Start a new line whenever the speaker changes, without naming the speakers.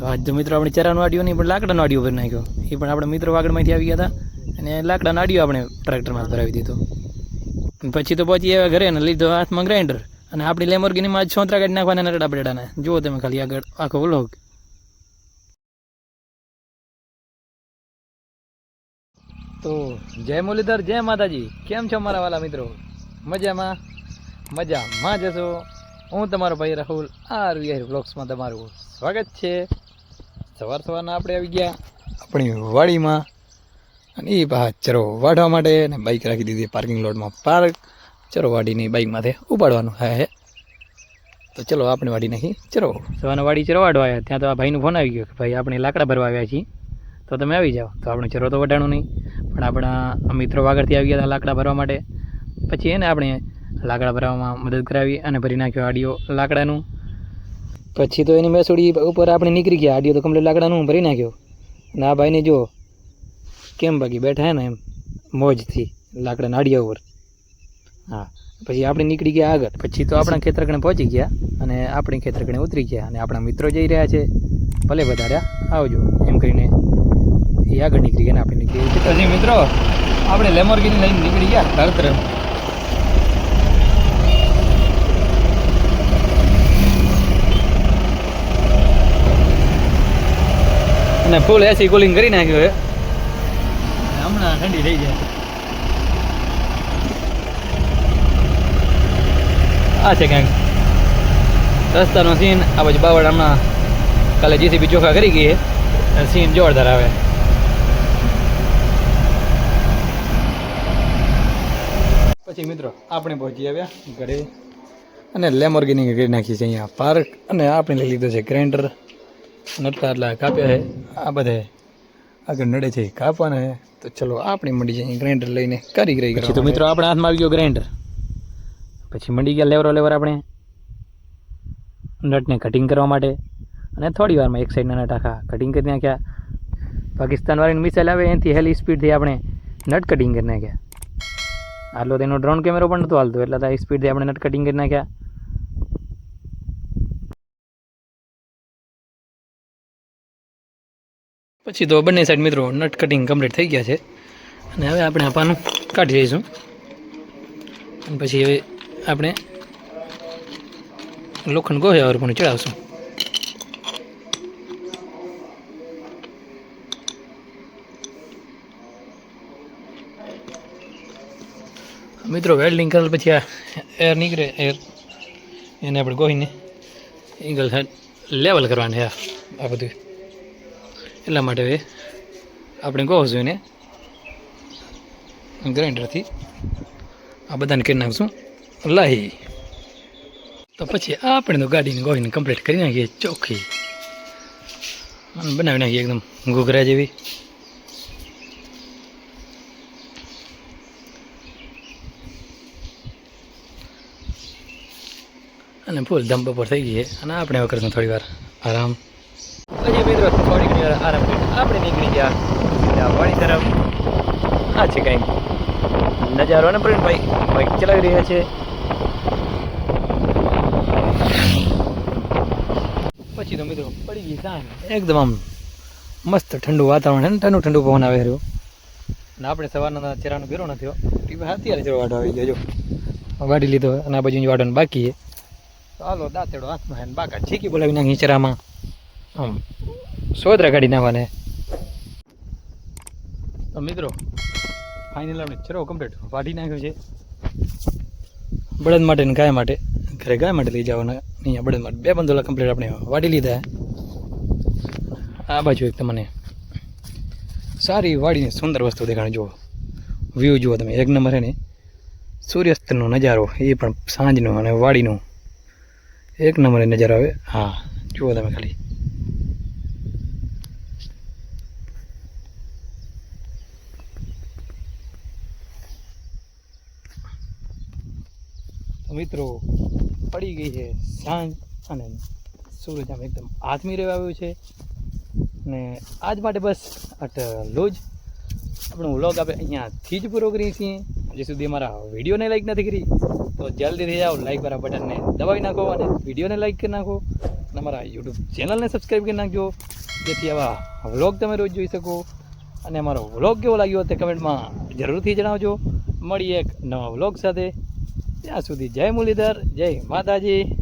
તો આજ તો મિત્રો આપણે ચરાનો આડિયો પણ લાકડાનો આડિયો ભરી નાખ્યો. એ પણ આપણે મિત્રો વાગડમાંથી આવી ગયા હતા અને લાકડાનો આડિયો આપણે ટ્રેક્ટરમાં ભરાવી દીધો. પછી તો પહોંચી આવ્યા ઘરે ને લીધો હાથમાં ગ્રાઇન્ડર અને આપણી લેમોર્ગીનીમાં સોંતરા કાઢી નાખવાના નરડા બટેડાને જુઓ તમે ખાલી આગળ, આખો વ્લોગ તો જય મુરલીધર, જય માતાજી. કેમ છો મારા વાલા મિત્રો? મજામાં? મજામાં જશો હું તમારો ભાઈ રાહુલ આર વીઆર બ્લોગ્સમાં તમારું સ્વાગત છે. સવાર સવારના આપણે આવી ગયા આપણી વાડીમાં. અને એ પાછા ચરો વાઢવા માટે અને બાઇક રાખી દીધી પાર્કિંગ લોટમાં પાર્ક ચરો વાડીને બાઇકમાંથી ઉપાડવાનું હા હે. તો ચલો આપણે વાડી નાખી ચરો. સવારના વાડી ચરો વાઢવા આવ્યા. ત્યાં તો આ ભાઈનો ફોન આવી ગયો કે ભાઈ આપણે લાકડા ભરવા આવ્યા છીએ. તો તમે આવી જાઓ. તો આપણે ચરો તો વઢાણું નહીં. પણ આપણા મિત્રો વાગડથી આવી ગયા હતા લાકડા ભરવા માટે. પછી એને આપણે લાકડા ભરવામાં મદદ કરાવી અને ભરી નાખ્યો આડિયો લાકડાનું. પછી તો એની મેસોડી ઉપર આપણે નીકળી ગયા. આડિયો તો કમ્પ્લીટ લાકડાનું ભરી નાખ્યો. અને આ ભાઈને જો કેમ બાકી બેઠા હે ને એમ મોજથી લાકડાના નાડિયા ઉપર. હા, પછી આપણે નીકળી ગયા આગળ. પછી તો આપણા ખેતર કણે પહોંચી ગયા અને આપણી ખેતરકણે ઉતરી ગયા. અને આપણા મિત્રો જઈ રહ્યા છે. ભલે વધાર્યા આવજો. એમ કરીને એ આગળ નીકળી ગયા ને આપણે નીકળી ગયા. મિત્રો, આપણે લેમોર્ગિની લઈને નીકળી ગયા. ઘર અને ફૂલ એસી કુલિંગ કરી નાખ્યું છે. હમણાં ઠંડી થઈ જાય. આ છે ક્યાંક. રસ્તાનો સીન આ બાજુ બાવળ હમણાં કાલે જેસીબી ચોખા કરી ગઈ સીન જોરદાર આવે. પછી મિત્રો આપણે પહોંચી આવ્યા ઘરે. અને લેમોર્ગિની કરી નાખી છે અહીંયા પાર્ક અને આપણે લઈ લીધો છે ગ્રાઇન્ડર નટકા એટલા કાપ્યા છે. આ બધે આગળ નડે છે, કાપવાને તો ચલો આપણે મંડી જઈએ ગ્રાઇન્ડર લઈને કરી ગઈ પછી તો મિત્રો આપણા હાથમાં આવી ગયો ગ્રાઇન્ડર પછી મંડી ગયા લેવરો લેવર આપણે. નટને કટિંગ કરવા માટે. અને થોડી વારમાં એક સાઈડના નટ આખા કટિંગ કરી નાખ્યા. પાકિસ્તાન વાળીની મિસાઇલ આવે, એનાથી હેલી સ્પીડથી આપણે નટ કટિંગ કરી નાખ્યા. આટલો તેનો ડ્રોન કેમેરો પણ નહોતો હાલતો, એટલે આ સ્પીડથી આપણે નટ કટિંગ કરી નાખ્યા. પછી તો બંને સાઈડ મિત્રો નટ કટિંગ કમ્પ્લીટ થઈ ગયા છે. અને હવે આપણે આ પાનું કાઢી દઈશું અને પછી હવે આપણે લોખંડ ગોહ્યા પર પણ ચડાવશું. મિત્રો વેલ્ડિંગ કરેલ પછી આ એર નીકળે એર એને આપણે ગોહીને એંગલ લેવલ કરવાની આ બધું. એટલા માટે હવે આપણે ગોહશું એને ગ્રાઇન્ડરથી આ બધાને કરી નાખશું. લાહી તો પછી આપણે તો ગાડીને ગોહીને કમ્પ્લીટ કરી નાખીએ, ચોખ્ખી. અને બનાવી નાખીએ એકદમ ઘૂઘરા જેવી. અને ફૂલ ધમ બપોર થઈ ગઈ છે. અને આપણે હવે કરશું થોડી વાર આરામ. પછી મિત્રો થોડીક ઘણી આરામ કરી આપણે નીકળી ગયા સીધા વાડી તરફ. આ છે કંઈક નજારો, ને પ્રવીણભાઈ બાઈક ચલાવી રહ્યા છે. પછી તો મિત્રો પડી ગઈ સાંજ. એકદમ આમ મસ્ત ઠંડુ વાતાવરણ છે ને, ઠંડુ ઠંડુ પવન આવે રહ્યો અને આપણે સવારના ચરાનો ગેરો ન થયો અત્યારે જો વાડો આવી ગયો વાડી લીધો અને આ બાજુ વાટવાનું બાકી છે. ચાલો દાંતેડો હાથમાં બાકા. છીકી બોલાવી નાખી ચરામાં. આમ શોધ રગાડી નાખવાને. તો મિત્રો ફાઇનલ આપણે ચરો કમ્પ્લીટ વાઢી નાખ્યો છે. બળદ માટે ને ગાય માટે ઘરે ગાય માટે લઈ જવાના. અહીંયા બળદ માટે બે બંધોલા કમ્પ્લીટ આપણે વાઢી લીધા. આ બાજુ એક તમને સારી વાડીની સુંદર વસ્તુ દેખાણી જુઓ. વ્યૂ જુઓ તમે એક નંબર છે ને સૂર્યાસ્તનો નજારો એ પણ સાંજનો અને વાડીનો. એક નંબર નજારો આવે. હા જુઓ તમે ખાલી. મિત્રો, પડી ગઈ છે સાંજ અને સૂરજ આમ એકદમ આથમી રહેવા આવ્યું છે. ને આજ માટે બસ આટલું જ આપણો વ્લોગ આપણે અહીંયાથી જ પૂરો કરીએ છીએ. હજી સુધી અમારા વિડીયોને લાઈક નથી કરી, તો જલ્દી થઈ જાઓ લાઈક વાળા બટનને દબાવી નાખો અને વિડીયોને લાઈક કરી નાખો. અને અમારા યુટ્યુબ ચેનલને સબસ્ક્રાઈબ કરી નાખજો, જેથી આવા વ્લોગ તમે રોજ જોઈ શકો. અને અમારો વ્લોગ કેવો લાગ્યો તે કમેન્ટમાં જરૂરથી જણાવજો. મળીએ એક નવા વ્લોગ સાથે. ત્યાં સુધી જય મુરલીધર જય માતાજી.